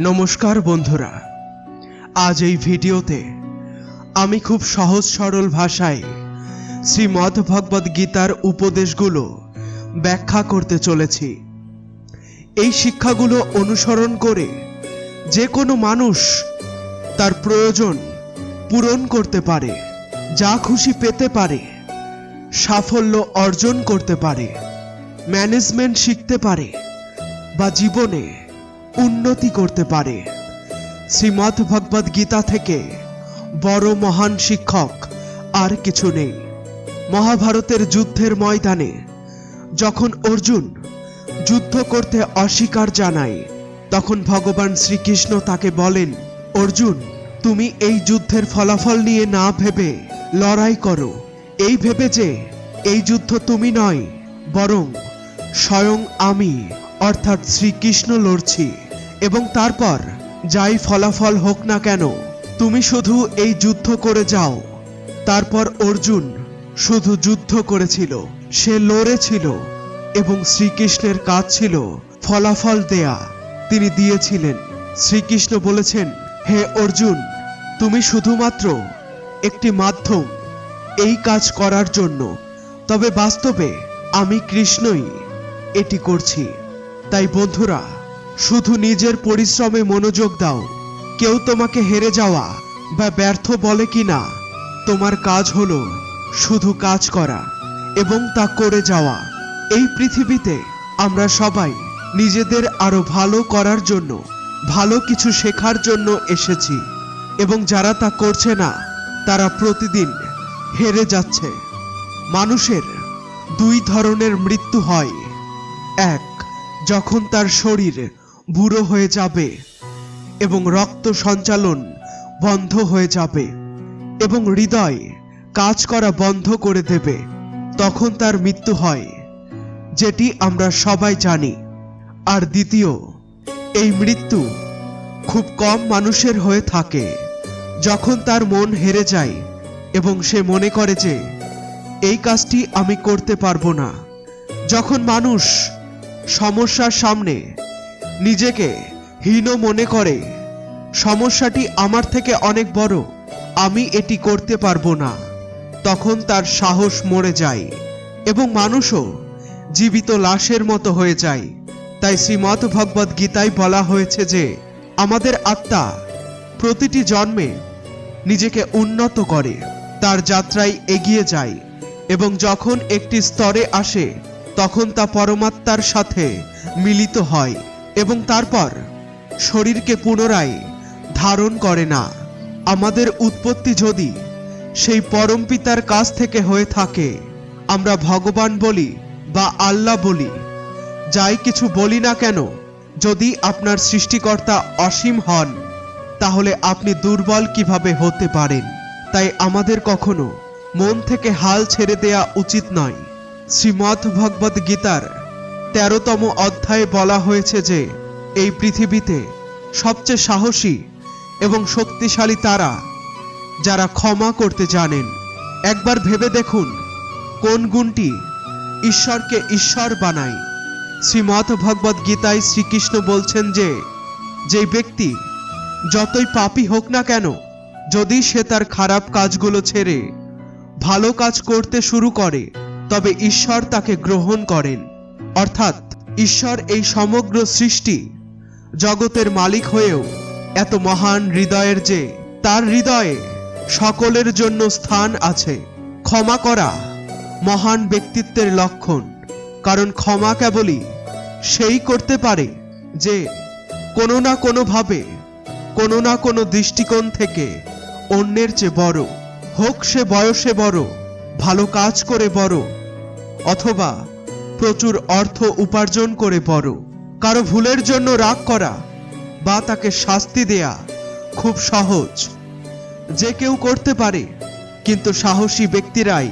নমস্কার বন্ধুরা। আজ এই ভিডিওতে আমি খুব সহজ সরল ভাষায় শ্রীমদ্ ভগবদ গীতার উপদেশগুলো ব্যাখ্যা করতে চলেছি। এই শিক্ষাগুলো অনুসরণ করে যে কোনো মানুষ তার প্রয়োজন পূরণ করতে পারে, যা খুশি পেতে পারে, সাফল্য অর্জন করতে পারে, ম্যানেজমেন্ট শিখতে পারে বা জীবনে উন্নতি করতে পারে। শ্রীমদ্ ভগবদ গীতা থেকে বড় মহান শিক্ষক আর কিছু নেই। মহাভারতের যুদ্ধের ময়দানে যখন অর্জুন যুদ্ধ করতে অস্বীকার জানায়, তখন ভগবান শ্রীকৃষ্ণ তাকে বলেন, অর্জুন, তুমি এই যুদ্ধের ফলাফল নিয়ে না ভেবে লড়াই করো। এই ভেবে যে এই যুদ্ধ তুমি নয়, বরং স্বয়ং আমি, অর্থাৎ শ্রীকৃষ্ণ লড়ছি। এবং তারপর, যাই ফলাফল হোক না কেন, তুমি শুধু এই যুদ্ধ করে যাও। তারপর অর্জুন শুধু যুদ্ধ করেছিল। সে লড়েছিল এবং শ্রীকৃষ্ণের কাজ ছিল ফলাফল দেয়া। তিনি দিয়েছিলেন। শ্রীকৃষ্ণ বলেছেন, হে অর্জুন, তুমি শুধুমাত্র একটি মাধ্যম এই কাজ করার জন্য। তবে বাস্তবে আমি কৃষ্ণই এটি করছি। তাই বন্ধুরা শুধু নিজের পরিশ্রমে মনোযোগ দাও। কেউ তোমাকে হেরে যাওয়া বা ব্যর্থ বলে কি না তোমার কাজ হলো শুধু কাজ করা এবং তা করে যাওয়া। এই পৃথিবীতে আমরা সবাই নিজেদের আরও ভালো করার জন্য, ভালো কিছু শেখার জন্য এসেছি এবং যারা তা করছে না, তারা প্রতিদিন হেরে যাচ্ছে। মানুষের দুই ধরনের মৃত্যু হয়। এক, যখন তার শরীর বুড়ো হয়ে যাবে এবং রক্ত সঞ্চালন বন্ধ হয়ে যাবে এবং হৃদয় কাজ করা বন্ধ করে দেবে, তখন তার মৃত্যু হয়, যেটি আমরা সবাই জানি। আর দ্বিতীয়, এই মৃত্যু খুব কম মানুষের হয়ে থাকে যখন তার মন হেরে যায় এবং সে মনে করে যে, এই কাজটি আমি করতে পারব না। যখন মানুষ সমস্যার সামনে নিজেকে হীন মনে করে। সমস্যাটি আমার থেকে অনেক বড়, আমি এটি করতে পারব না। তখন তার সাহস মরে যায় এবং মানুষও জীবিত লাশের মতো হয়ে যায়। তাই শ্রীমৎ ভগবদ গীতায় বলা হয়েছে যে, আমাদের আত্মা প্রতিটি জন্মে নিজেকে উন্নত করে, তার যাত্রায় এগিয়ে যায় এবং যখন একটি স্তরে আসে, তখন তা পরমাত্মার সাথে মিলিত হয়। এবং তারপর শরীরকে পুনরায় ধারণ করে না। আমাদের উৎপত্তি যদি সেই পরম পিতার কাছ থেকে হয়ে থাকে, আমরা ভগবান বলি বা আল্লাহ বলি। যাই কিছু বলি না কেন, যদি আপনার সৃষ্টিকর্তা অসীম হন, তাহলে আপনি দুর্বল কীভাবে হতে পারেন? তাই আমাদের কখনো মন থেকে হাল ছেড়ে দেয়া উচিত নয়। শ্রীমৎ ভগবদ গীতার তেরোতম অধ্যায়ে বলা হয়েছে যে, এই পৃথিবীতে সবচেয়ে সাহসী এবং শক্তিশালী তারা যারা ক্ষমা করতে জানেন। একবার ভেবে দেখুন কোন গুণটি ঈশ্বরকে ঈশ্বর বানায়। শ্রীমৎ ভগবদ গীতায় শ্রীকৃষ্ণ বলছেন যে যে ব্যক্তি যতই পাপী হোক না কেন, যদি সে তার খারাপ কাজগুলো ছেড়ে ভালো কাজ করতে শুরু করে, তবে ঈশ্বর তাকে গ্রহণ করেন। অর্থাৎ ঈশ্বর এই সমগ্র সৃষ্টি জগতের মালিক হয়েও এত মহান হৃদয়ের যে তার হৃদয়ে সকলের জন্য স্থান আছে। ক্ষমা করা মহান ব্যক্তিত্বের লক্ষণ। কারণ ক্ষমা কেবলই সেই করতে পারে যে কোনো না কোনোভাবে, কোনো না কোনো দৃষ্টিকোণ থেকে অন্যের চেয়ে বড়। হোক সে বয়সে বড়, ভালো কাজ করে বড়, অথবা প্রচুর অর্থ উপার্জন করে বড় কারও ভুলের জন্য রাগ করা বা তাকে শাস্তি দেয়া খুব সহজ। যে কেউ করতে পারে, কিন্তু সাহসী ব্যক্তিরাই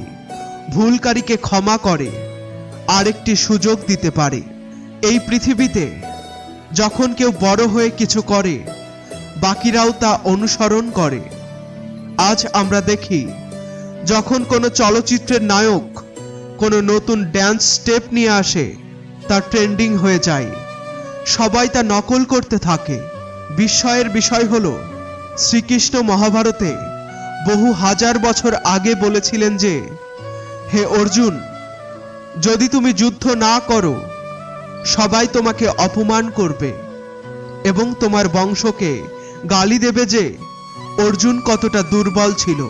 ভুলকারীকে ক্ষমা করে, আরেকটি সুযোগ দিতে পারে। এই পৃথিবীতে যখন কেউ বড় হয়ে কিছু করে, বাকিরাও তা অনুসরণ করে। আজ আমরা দেখি, যখন কোনো চলচ্চিত্রের নায়ক কোনো নতুন ড্যান্স স্টেপ নিয়ে আসে, তা ট্রেন্ডিং হয়ে যায়। সবাই তা নকল করতে থাকে। বিস্ময়ের বিষয় হল, শ্রীকৃষ্ণ মহাভারতে বহু হাজার বছর আগে বলেছিলেন যে, হে অর্জুন, যদি তুমি যুদ্ধ না করো, সবাই তোমাকে অপমান করবে এবং তোমার বংশকে গালি দেবে যে, অর্জুন কতটা দুর্বল ছিল।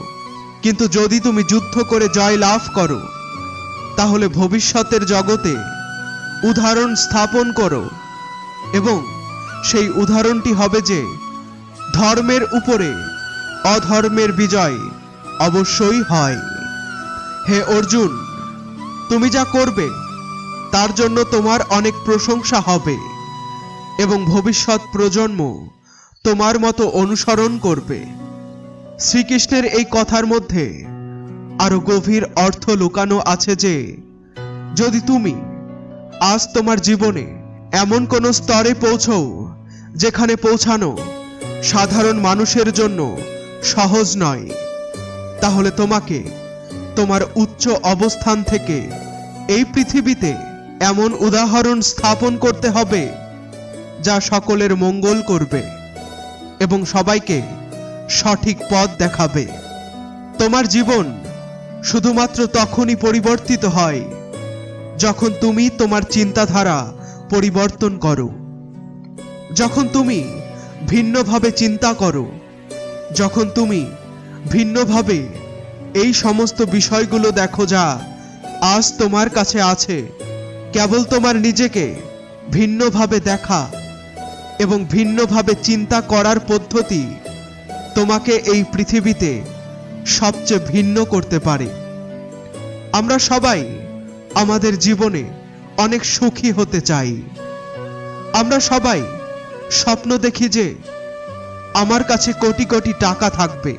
কিন্তু যদি তুমি যুদ্ধ করে জয় লাভ করো তাহলে ভবিষ্যতের জগতে উদাহরণ স্থাপন করো এবং সেই উদাহরণটি হবে যে ধর্মের উপরে অধর্মের বিজয় অবশ্যই হয়। হে অর্জুন, তুমি যা করবে, তার জন্য তোমার অনেক প্রশংসা হবে এবং ভবিষ্যৎ প্রজন্ম তোমার মতো অনুসরণ করবে। শ্রীকৃষ্ণের এই কথার মধ্যে আরও গভীর অর্থ লুকানো আছে যে, যদি তুমি আজ তোমার জীবনে এমন কোনো স্তরে পৌঁছও যেখানে পৌঁছানো সাধারণ মানুষের জন্য সহজ নয়, তাহলে তোমাকে তোমার উচ্চ অবস্থান থেকে এই পৃথিবীতে এমন উদাহরণ স্থাপন করতে হবে যা সকলের মঙ্গল করবে এবং সবাইকে সঠিক পথ দেখাবে। তোমার জীবন শুধুমাত্র তখনই পরিবর্তিত হয়, যখন তুমি তোমার চিন্তাধারা পরিবর্তন করো। যখন তুমি ভিন্নভাবে চিন্তা করো, যখন তুমি ভিন্নভাবে এই সমস্ত বিষয়গুলো দেখো যা আজ তোমার কাছে আছে, কেবল তোমার নিজেকে ভিন্নভাবে দেখা এবং ভিন্নভাবে চিন্তা করার পদ্ধতি তোমাকে এই পৃথিবীতে সবচেয়ে ভিন্ন করতে পারে। আমরা সবাই আমাদের জীবনে অনেক সুখী হতে চাই। আমরা সবাই স্বপ্ন দেখি যে আমার কাছে কোটি কোটি টাকা থাকবে।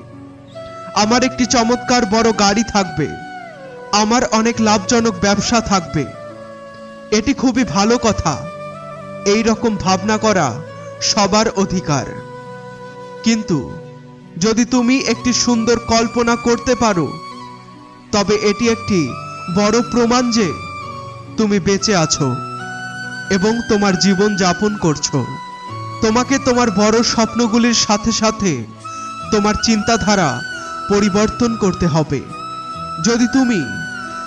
আমার একটি চমৎকার বড় গাড়ি থাকবে। আমার অনেক লাভজনক ব্যবসা থাকবে। এটি খুবই ভালো কথা। এই রকম ভাবনা করা সবার অধিকার। কিন্তু যদি তুমি একটি সুন্দর কল্পনা করতে পারো, তবে এটি একটি বড় প্রমাণ যে তুমি বেঁচে আছো এবং তোমার জীবন যাপন করছ। তোমাকে তোমার বড় স্বপ্নগুলির সাথে সাথে তোমার চিন্তাধারা পরিবর্তন করতে হবে। যদি তুমি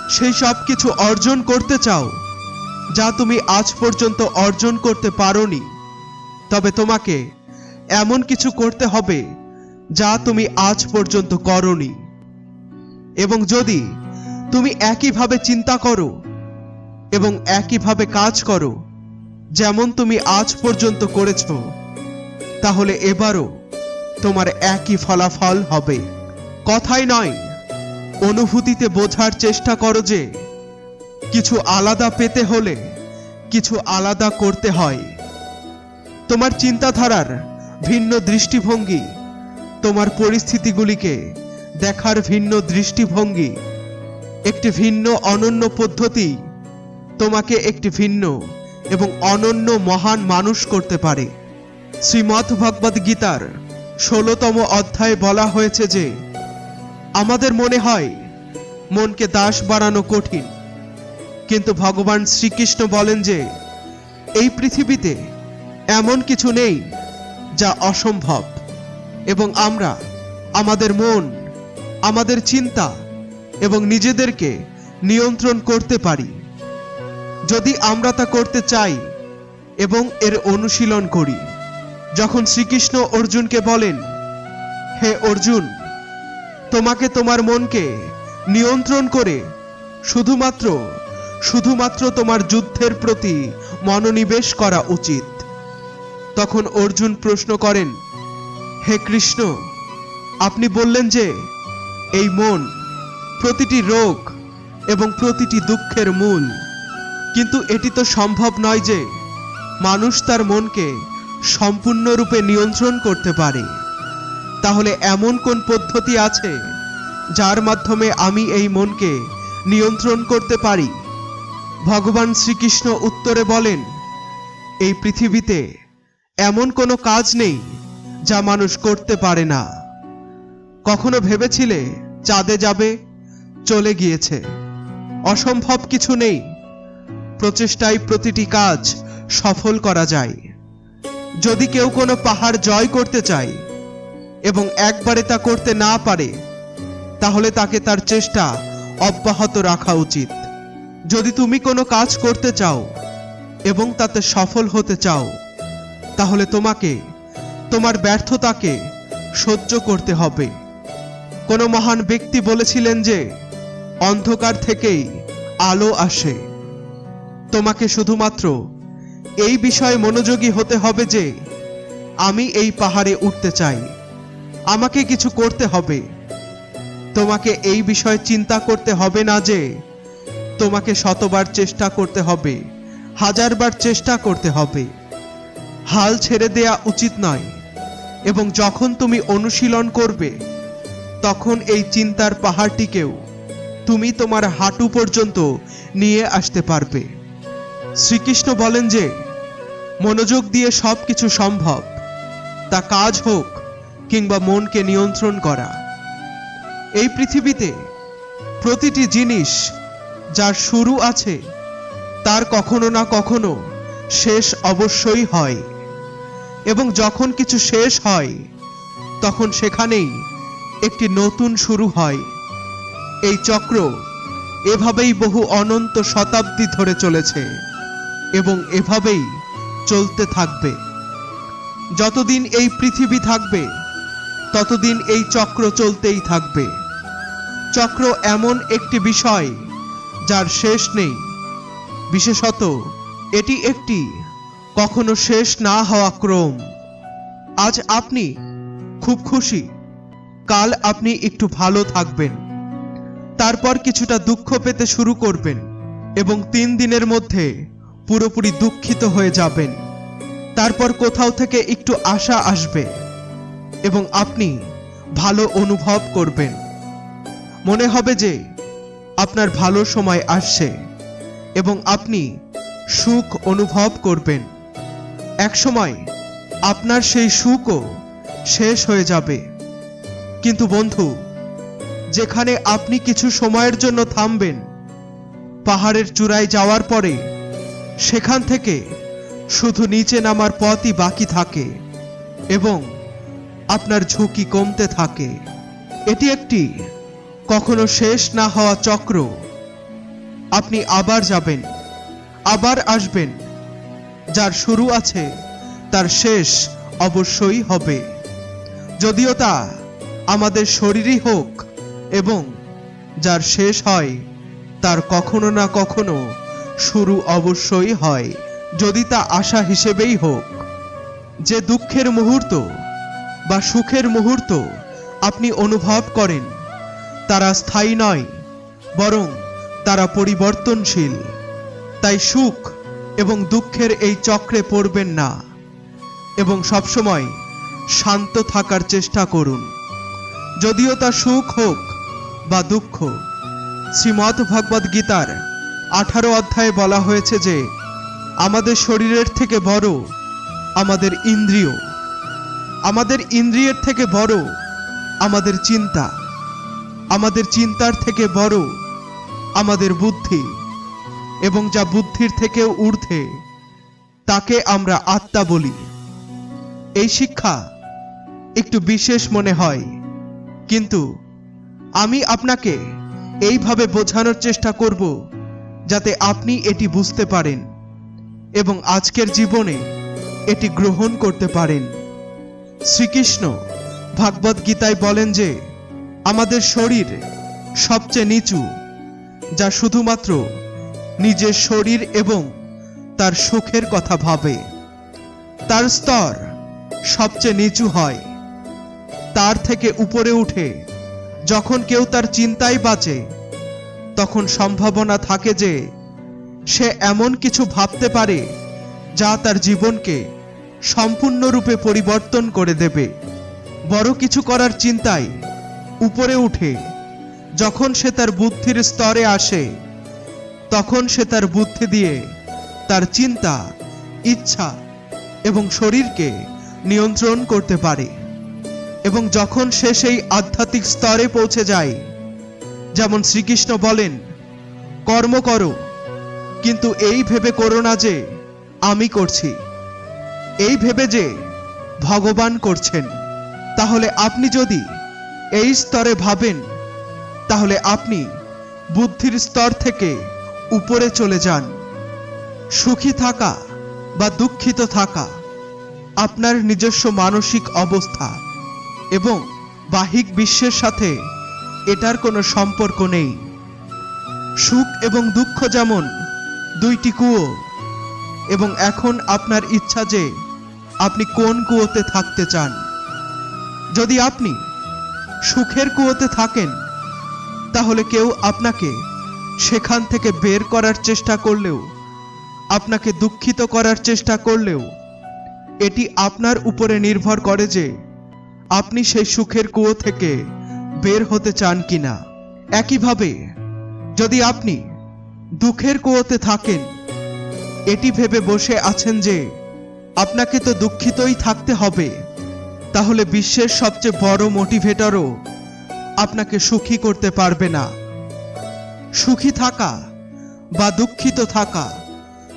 সেই সব কিছু অর্জন করতে চাও, যা তুমি আজ পর্যন্ত অর্জন করতে পারোনি, তবে তোমাকে এমন কিছু করতে হবে যা তুমি আজ পর্যন্ত করনি। এবং যদি তুমি একইভাবে চিন্তা করো এবং একইভাবে কাজ করো, যেমন তুমি আজ পর্যন্ত করেছ, তাহলে এবারও তোমার একই ফলাফল হবে। কথাই নয়, অনুভূতিতে বোঝার চেষ্টা করো যে, কিছু আলাদা পেতে হলে কিছু আলাদা করতে হয়। তোমার চিন্তাধারার ভিন্ন দৃষ্টিভঙ্গি তোমার পরিস্থিতিগুলিকে দেখার ভিন্ন দৃষ্টিভঙ্গি, একটি ভিন্ন অনন্য পদ্ধতি তোমাকে একটি ভিন্ন এবং অনন্য মহান মানুষ করতে পারে। শ্রীমৎ ভগবদ গীতার ষোলতম অধ্যায়ে বলা হয়েছে যে, আমাদের মনে হয় মনকে দাস বানানো কঠিন। কিন্তু ভগবান শ্রীকৃষ্ণ বলেন যে, এই পৃথিবীতে এমন কিছু নেই যা অসম্ভব। এবং আমরা, আমাদের মন, আমাদের চিন্তা এবং নিজেদেরকে নিয়ন্ত্রণ করতে পারি। যদি আমরা তা করতে চাই এবং এর অনুশীলন করি, যখন শ্রীকৃষ্ণ অর্জুনকে বলেন, হে অর্জুন, তোমাকে তোমার মনকে নিয়ন্ত্রণ করে শুধুমাত্র শুধুমাত্র তোমার যুদ্ধের প্রতি মনোনিবেশ করা উচিত। তখন অর্জুন প্রশ্ন করেন হে কৃষ্ণ, আপনি বললেন যে এই মন প্রতিটি রোগ এবং প্রতিটি দুঃখের মূল। কিন্তু এটি তো সম্ভব নয় যে মানুষ তার মনকে সম্পূর্ণরূপে নিয়ন্ত্রণ করতে পারে। তাহলে এমন কোন পদ্ধতি আছে যার মাধ্যমে আমি এই মনকে নিয়ন্ত্রণ করতে পারি? ভগবান শ্রীকৃষ্ণ উত্তরে বলেন, এই পৃথিবীতে এমন কোনো কাজ নেই যা মানুষ করতে পারে না। কখনো ভেবেছিলে চাঁদে যাবে, চলে গিয়েছে। অসম্ভব কিছু নেই। প্রচেষ্টায় প্রতিটি কাজ সফল করা যায়। যদি কেউ কোনো পাহাড় জয় করতে চায় এবং একবারে তা করতে না পারে, তাহলে তাকে তার চেষ্টা অব্যাহত রাখা উচিত। যদি তুমি কোনো কাজ করতে চাও এবং তাতে সফল হতে চাও, তাহলে তোমাকে তোমার ব্যর্থতাকে সহ্য করতে হবে। কোনো মহান ব্যক্তি বলেছিলেন যে, অন্ধকার থেকেই আলো আসে। তোমাকে শুধুমাত্র এই বিষয়ে মনোযোগী হতে হবে যে, আমি এই পাহাড়ে উঠতে চাই। আমাকে কিছু করতে হবে। তোমাকে এই বিষয়ে চিন্তা করতে হবে না যে, তোমাকে শতবার চেষ্টা করতে হবে, হাজারবার চেষ্টা করতে হবে। হাল ছেড়ে দেয়া উচিত নয়। এবং যখন তুমি অনুশীলন করবে, তখন এই চিন্তার পাহাড়টিকেও তুমি তোমার হাঁটু পর্যন্ত নিয়ে আসতে পারবে। শ্রীকৃষ্ণ বলেন যে, মনোযোগ দিয়ে সব কিছু সম্ভব, তা কাজ হোক কিংবা মনকে নিয়ন্ত্রণ করা। এই পৃথিবীতে প্রতিটি জিনিস যার শুরু আছে, তার কখনো না কখনো শেষ অবশ্যই হয়। এবং যখন কিছু শেষ হয়, তখন সেখানেই একটি নতুন শুরু হয়। এই চক্র এভাবেই বহু অনন্ত শতাব্দী ধরে চলেছে এবং এভাবেই চলতে থাকবে। যতদিন এই পৃথিবী থাকবে, ততদিন এই চক্র চলতেই থাকবে। চক্র এমন একটি বিষয় যার শেষ নেই। বিশেষত এটি একটি কখনো শেষ না হওয়া ক্রম। আজ আপনি খুব খুশি। কাল আপনি একটু ভালো থাকবেন। তারপর কিছুটা দুঃখ পেতে শুরু করবেন এবং তিন দিনের মধ্যে পুরোপুরি দুঃখিত হয়ে যাবেন। তারপর কোথাও থেকে একটু আশা আসবে এবং আপনি ভালো অনুভব করবেন। মনে হবে যে আপনার ভালো সময় আসছে এবং আপনি সুখ অনুভব করবেন। একসময় আপনার সেই সুখও শেষ হয়ে যাবে। কিন্তু বন্ধু, যেখানে আপনি কিছু সময়ের জন্য থামবেন, পাহাড়ের চূড়ায় যাওয়ার পরে সেখান থেকে শুধু নিচে নামার পথই বাকি থাকে এবং আপনার ঝুঁকি কমতে থাকে। এটি একটি কখনো শেষ না হওয়া চক্র। আপনি আবার যাবেন, আবার আসবেন যার শুরু আছে, তার শেষ অবশ্যই হবে। যদিও তা আমাদের শরীরই হোক এবং যার শেষ হয়, তার কখনো না কখনো শুরু অবশ্যই হয়, যদি তা আশা হিসেবেই হোক। যে দুঃখের মুহূর্ত বা সুখের মুহূর্ত আপনি অনুভব করেন, তারা স্থায়ী নয়, বরং তারা পরিবর্তনশীল। তাই সুখ এবং দুঃখের এই চক্রে পড়বেন না এবং সবসময় শান্ত থাকার চেষ্টা করুন। যদিও তা সুখ হোক বা দুঃখ শ্রীমৎ ভগবদ গীতার আঠারো অধ্যায়ে বলা হয়েছে যে, আমাদের শরীরের থেকে বড় আমাদের ইন্দ্রিয়। আমাদের ইন্দ্রিয়ের থেকে বড় আমাদের চিন্তা। আমাদের চিন্তার থেকে বড় আমাদের বুদ্ধি। এবং যা বুদ্ধির থেকেও ঊর্ধ্বে, তাকে আমরা আত্মা বলি। এই শিক্ষা একটু বিশেষ মনে হয়, কিন্তু আমি আপনাকে এইভাবে বোঝানোর চেষ্টা করব যাতে আপনি এটি বুঝতে পারেন এবং আজকের জীবনে এটি গ্রহণ করতে পারেন। শ্রীকৃষ্ণ ভাগবত গীতায় বলেন যে, আমাদের শরীর সবচেয়ে নিচু, যা শুধুমাত্র নিজের শরীর এবং তার সুখের কথা ভাবে। তার স্তর সবচেয়ে নিচু হয়। তার থেকে উপরে উঠে যখন কেউ তার চিন্তায় বাঁচে, তখন সম্ভাবনা থাকে যে সে এমন কিছু ভাবতে পারে যা তার জীবনকে সম্পূর্ণরূপে পরিবর্তন করে দেবে। বড় কিছু করার চিন্তায় উপরে উঠে যখন সে তার বুদ্ধির স্তরে আসে তখন সে তার বুদ্ধি দিয়ে তার চিন্তা, ইচ্ছা এবং শরীরকে নিয়ন্ত্রণ করতে পারে এবং যখন সে সেই আধ্যাত্মিক স্তরে পৌঁছে যায়, যেমন শ্রীকৃষ্ণ বলেন, কর্ম করো, কিন্তু এই ভেবে করো না যে আমি করছি। এই ভেবে যে ভগবান করছেন। তাহলে আপনি যদি এই স্তরে ভাবেন, তাহলে আপনি বুদ্ধির স্তর থেকে উপরে চলে যান। সুখী থাকা বা দুঃখিত থাকা আপনার নিজস্ব মানসিক অবস্থা এবং বাহিক বিশ্বের সাথে এটার কোনো সম্পর্ক নেই। সুখ এবং দুঃখ যেমন দুইটি কুয়ো এবং এখন আপনার ইচ্ছা যে আপনি কোন কুয়োতে থাকতে চান। যদি আপনি সুখের কুয়োতে থাকেন, তাহলে কেউ আপনাকে সেখান থেকে বের করার চেষ্টা করলেও, আপনাকে দুঃখিত করার চেষ্টা করলেও, এটি আপনার উপরে নির্ভর করে যে আপনি সেই সুখের কুয়ো থেকে বের হতে চান কিনা। একইভাবে, যদি আপনি দুঃখের কুয়োতে থাকেন, এটি ভেবে বসে আছেন যে আপনাকে তো দুঃখিতই থাকতে হবে, তাহলে বিশ্বের সবচেয়ে বড় মোটিভেটরও আপনাকে সুখী করতে পারবে না। সুখী থাকা বা দুঃখিত থাকা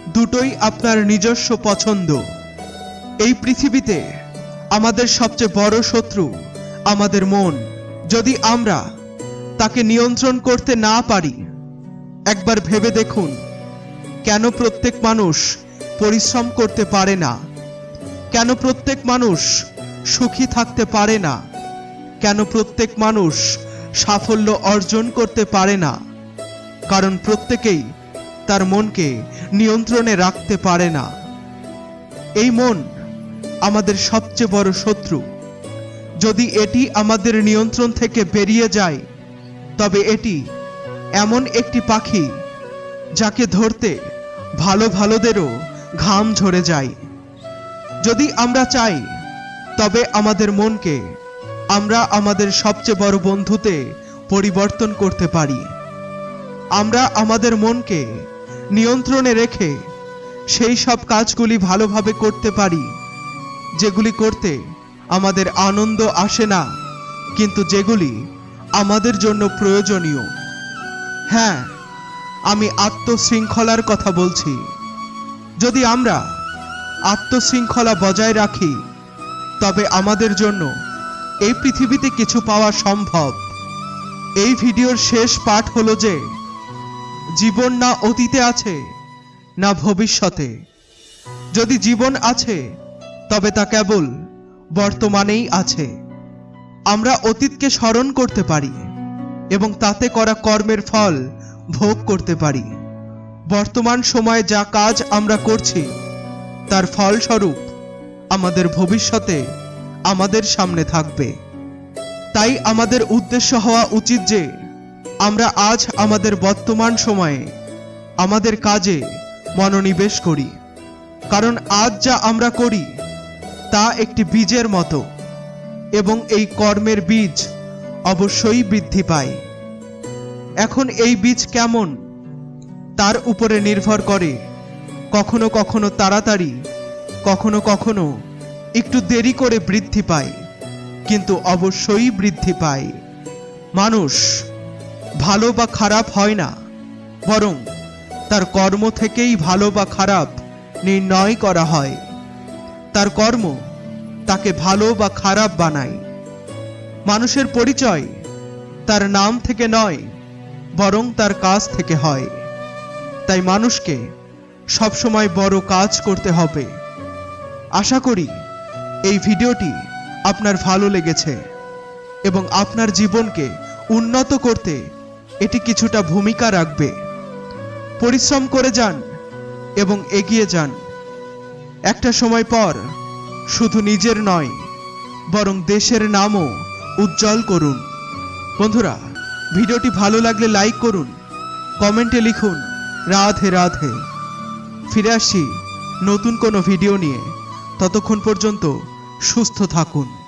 দুটোই আপনার নিজস্ব পছন্দ। এই পৃথিবীতে আমাদের সবচেয়ে বড় শত্রু আমাদের মন। যদি আমরা তাকে নিয়ন্ত্রণ করতে না পারি, একবার ভেবে দেখুন কেন প্রত্যেক মানুষ পরিশ্রম করতে পারে না? কেন প্রত্যেক মানুষ সুখী থাকতে পারে না? কেন প্রত্যেক মানুষ সাফল্য অর্জন করতে পারে না? কারণ প্রত্যেকেই তার মনকে নিয়ন্ত্রণে রাখতে পারে না। এই মন আমাদের সবচেয়ে বড় শত্রু। যদি এটি আমাদের নিয়ন্ত্রণ থেকে বেরিয়ে যায়, তবে এটি এমন একটি পাখি যাকে ধরতে ভালো ভালোদেরও ঘাম ঝরে যায়। যদি আমরা চাই, তবে আমাদের মনকে আমরা আমাদের সবচেয়ে বড় বন্ধুতে পরিবর্তন করতে পারি। আমরা আমাদের মনকে নিয়ন্ত্রণে রেখে সেই সব কাজগুলি ভালোভাবে করতে পারি, যেগুলি করতে আমাদের আনন্দ আসে না, কিন্তু যেগুলি আমাদের জন্য প্রয়োজনীয়। হ্যাঁ আমি আত্মশৃঙ্খলার কথা বলছি। যদি আমরা আত্মশৃঙ্খলা বজায় রাখি, তবে আমাদের জন্য এই পৃথিবীতে কিছু পাওয়া সম্ভব। এই ভিডিওর শেষ পাঠ হলো যে জীবন না অতীতে আছে, না ভবিষ্যতে। যদি জীবন আছে, তবে তা কেবল বর্তমানেই আছে। আমরা অতীতকে স্মরণ করতে পারি এবং তাতে করা কর্মের ফল ভোগ করতে পারি। বর্তমান সময়ে যা কাজ আমরা করছি, তার ফলস্বরূপ আমাদের ভবিষ্যতে আমাদের সামনে থাকবে। তাই আমাদের উদ্দেশ্য হওয়া উচিত যে আমরা আজ আমাদের বর্তমান সময়ে আমাদের কাজে মনোনিবেশ করি। কারণ আজ যা আমরা করি, তা একটি বীজের মতো এবং এই কর্মের বীজ অবশ্যই বৃদ্ধি পায়। এখন এই বীজ কেমন, তার উপরে নির্ভর করে কখনো কখনো তাড়াতাড়ি, কখনো কখনো একটু দেরি করে বৃদ্ধি পায়, কিন্তু অবশ্যই বৃদ্ধি পায়। মানুষ ভালো বা খারাপ হয় না, বরং তার কর্ম থেকেই ভালো বা খারাপ নির্ণয় করা হয়। তার কর্ম তাকে ভালো বা খারাপ বানায়। মানুষের পরিচয় তার নাম থেকে নয়, বরং তার কাজ থেকে হয়। তাই মানুষকে সবসময় বড় কাজ করতে হবে। আশা করি এই ভিডিওটি আপনার ভালো লেগেছে এবং আপনার জীবনকে উন্নত করতে এটি কিছুটা ভূমিকা রাখবে। পরিশ্রম করে যান এবং এগিয়ে যান। একটা সময় পর শুধু নিজের নয়, বরং দেশের নামও উজ্জ্বল করুন। বন্ধুরা, ভিডিওটি ভালো লাগলে লাইক করুন, কমেন্টে লিখুন, রাধে রাধে। ফিরে আসি নতুন কোনো ভিডিও নিয়ে। ততক্ষণ পর্যন্ত সুস্থ থাকুন।